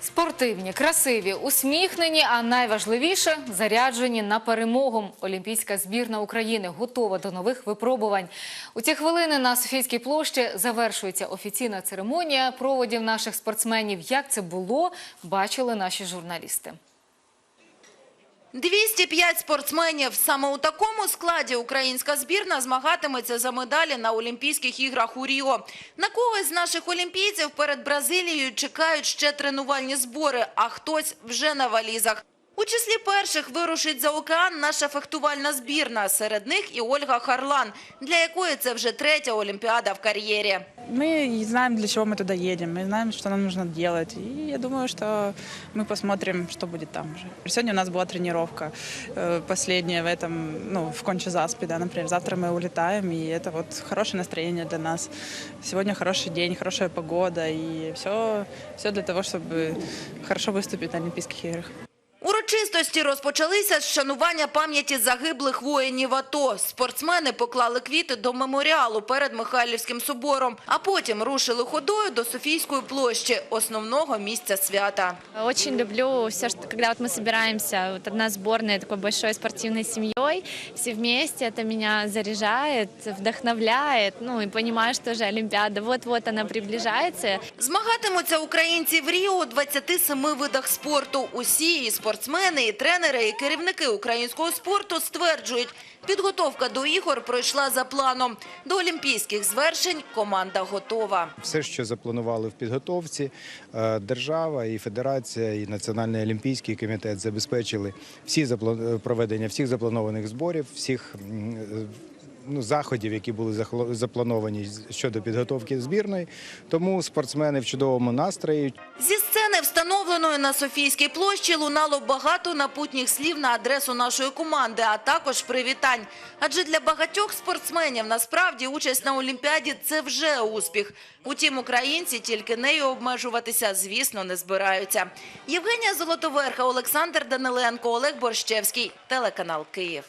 Спортивні, красиві, усміхнені, а найважливіше заряджені на перемогу. Олімпійська збірна України готова до нових випробувань. У ці хвилини на Софійській площі завершується офіційна церемонія проводів наших спортсменів. Як це було, бачили наші журналісти. 205 спортсменів. Саме у такому складі українська збірна змагатиметься за медалі на Олімпійських іграх у Ріо. На когось з наших олімпійців перед Бразилією чекають ще тренувальні збори, а хтось вже на валізах. У числі перших вирушить за океан наша фехтувальна збірна. Серед них і Ольга Харлан, для якої це вже третя Олімпіада в кар'єрі. Мы знаем, для чего мы туда едем, мы знаем, что нам нужно делать. И я думаю, что мы посмотрим, что будет там уже. Сегодня у нас была тренировка, э, последняя в этом, ну, в Конча-Заспе, да, например. Завтра мы улетаем, и это вот хорошее настроение для нас. Сегодня хороший день, хорошая погода, и все, все для того, чтобы хорошо выступить на Олимпийских играх. Урочистості розпочалися з шанування пам'яті загиблих воїнів АТО. Спортсмени поклали квіти до меморіалу перед Михайлівським собором, а потім рушили ходою до Софійської площі, основного місця свята. Очень люблю все, когда вот мы собираемся, вот одна сборная такой большой спортивной семьей, все вместе, это меня заряжает, вдохновляет, ну и понимаю, что же Олимпиада, вот-вот она приближается. Змагатимуться українці в Ріо у 27 видах спорту. Усі і спортсмени, і тренери, і керівники українського спорту стверджують, підготовка до ігор пройшла за планом. До олімпійських звершень команда готова. Все, що запланували в підготовці, е, держава і федерація, і Національний олімпійський комітет забезпечили всі е, проведення всіх запланованих зборів, всіх е, ну, заходів, які були заплановані щодо підготовки збірної. Тому спортсмени в чудовому настрої. Зі сцени, встановленої на Софійській площі, лунало багато напутніх слів на адресу нашої команди, а також привітань. Адже для багатьох спортсменів насправді участь на Олімпіаді – це вже успіх. Утім, українці тільки нею обмежуватися, звісно, не збираються. Євгенія Золотоверха, Олександр Даниленко, Олег Борщевський, телеканал «Київ».